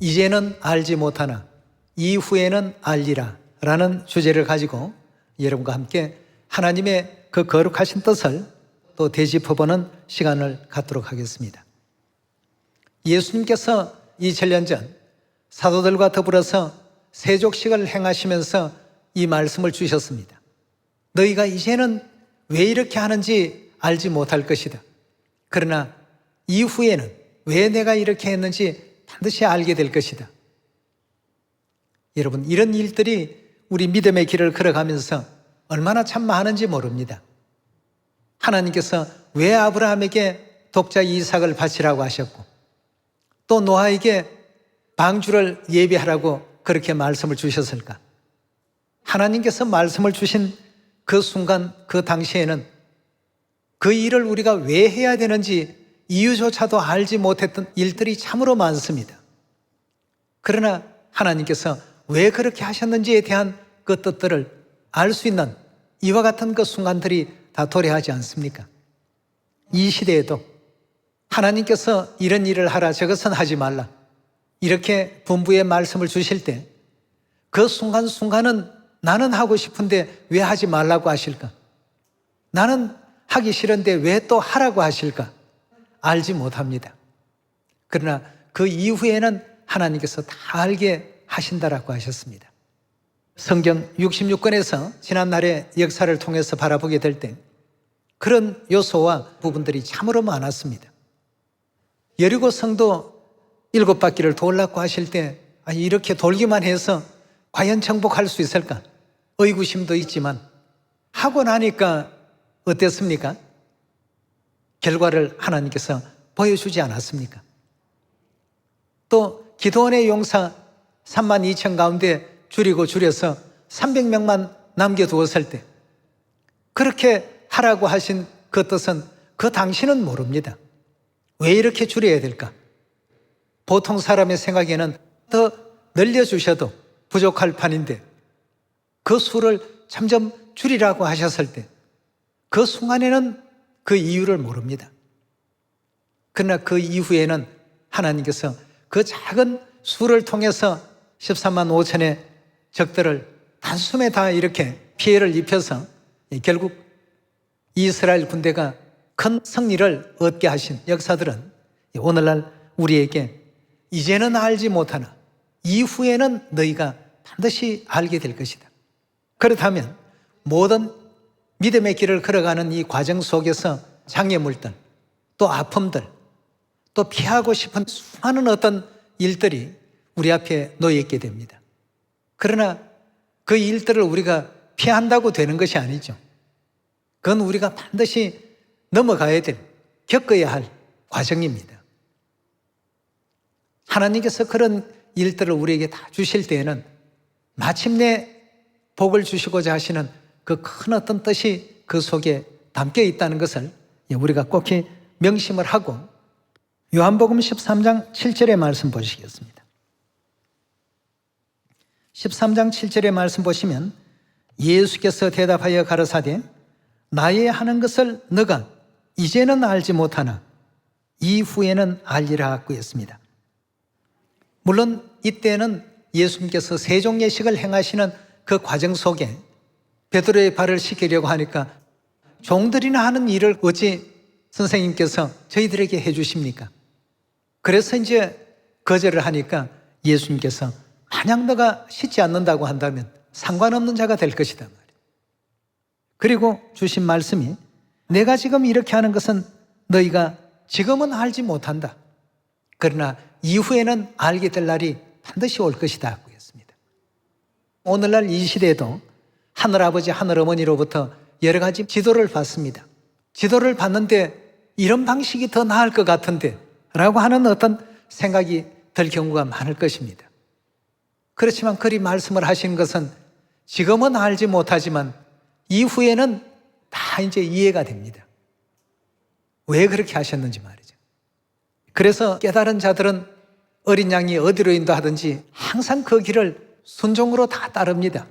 이제는 알지 못하나 이후에는 알리라 라는 주제를 가지고 여러분과 함께 하나님의 그 거룩하신 뜻을 또 되짚어보는 시간을 갖도록 하겠습니다. 예수님께서 2000년 전 사도들과 더불어서 세족식을 행하시면서 이 말씀을 주셨습니다. 너희가 이제는 왜 이렇게 하는지 알지 못할 것이다. 그러나 이후에는 왜 내가 이렇게 했는지 반드시 알게 될 것이다. 여러분, 이런 일들이 우리 믿음의 길을 걸어가면서 얼마나 참 많은지 모릅니다. 하나님께서 왜 아브라함에게 독자 이삭을 바치라고 하셨고, 또 노아에게 방주를 예비하라고 그렇게 말씀을 주셨을까? 하나님께서 말씀을 주신 그 순간, 그 당시에는 그 일을 우리가 왜 해야 되는지 이유조차도 알지 못했던 일들이 참으로 많습니다. 그러나 하나님께서 왜 그렇게 하셨는지에 대한 그 뜻들을 알 수 있는 이와 같은 그 순간들이 다 도래하지 않습니까? 이 시대에도 하나님께서 이런 일을 하라 저것은 하지 말라 이렇게 분부의 말씀을 주실 때 그 순간순간은 나는 하고 싶은데 왜 하지 말라고 하실까? 나는 하기 싫은데 왜 또 하라고 하실까? 알지 못합니다. 그러나 그 이후에는 하나님께서 다 알게 하신다라고 하셨습니다. 성경 66권에서 지난날의 역사를 통해서 바라보게 될 때 그런 요소와 부분들이 참으로 많았습니다. 여리고 성도 일곱 바퀴를 돌라고 하실 때 아, 이렇게 돌기만 해서 과연 정복할 수 있을까? 의구심도 있지만 하고 나니까 어땠습니까? 결과를 하나님께서 보여주지 않았습니까? 또 기도원의 용사 3만 2천 가운데 줄이고 줄여서 300명만 남겨두었을 때 그렇게 하라고 하신 그 뜻은 그 당신은 모릅니다. 왜 이렇게 줄여야 될까? 보통 사람의 생각에는 더 늘려주셔도 부족할 판인데 그 수를 점점 줄이라고 하셨을 때 그 순간에는 그 이유를 모릅니다. 그러나 그 이후에는 하나님께서 그 작은 수를 통해서 13만 5천의 적들을 단숨에 다 이렇게 피해를 입혀서 결국 이스라엘 군대가 큰 승리를 얻게 하신 역사들은 오늘날 우리에게 이제는 알지 못하나 이후에는 너희가 반드시 알게 될 것이다. 그렇다면 모든 믿음의 길을 걸어가는 이 과정 속에서 장애물들, 또 아픔들, 또 피하고 싶은 수많은 어떤 일들이 우리 앞에 놓여 있게 됩니다. 그러나 그 일들을 우리가 피한다고 되는 것이 아니죠. 그건 우리가 반드시 넘어가야 될, 겪어야 할 과정입니다. 하나님께서 그런 일들을 우리에게 다 주실 때에는 마침내 복을 주시고자 하시는 그 큰 어떤 뜻이 그 속에 담겨 있다는 것을 우리가 꼭 명심을 하고 요한복음 13장 7절의 말씀 보시겠습니다. 13장 7절의 말씀 보시면 예수께서 대답하여 가라사대 나의 하는 것을 너가 이제는 알지 못하나 이후에는 알리라 하고 했습니다. 물론 이때는 예수님께서 세종 예식을 행하시는 그 과정 속에 베드로의 발을 씻기려고 하니까 종들이나 하는 일을 어찌 선생님께서 저희들에게 해 주십니까? 그래서 이제 거절을 하니까 예수님께서 만약 너가 씻지 않는다고 한다면 상관없는 자가 될 것이다. 그리고 주신 말씀이 내가 지금 이렇게 하는 것은 너희가 지금은 알지 못한다. 그러나 이후에는 알게 될 날이 반드시 올 것이다. 오늘날 이 시대에도 하늘아버지 하늘어머니로부터 여러 가지 지도를 받습니다. 지도를 받는데 이런 방식이 더 나을 것 같은데 라고 하는 어떤 생각이 들 경우가 많을 것입니다. 그렇지만 그리 말씀을 하신 것은 지금은 알지 못하지만 이후에는 다 이제 이해가 됩니다. 왜 그렇게 하셨는지 말이죠. 그래서 깨달은 자들은 어린 양이 어디로 인도하든지 항상 그 길을 순종으로 다 따릅니다.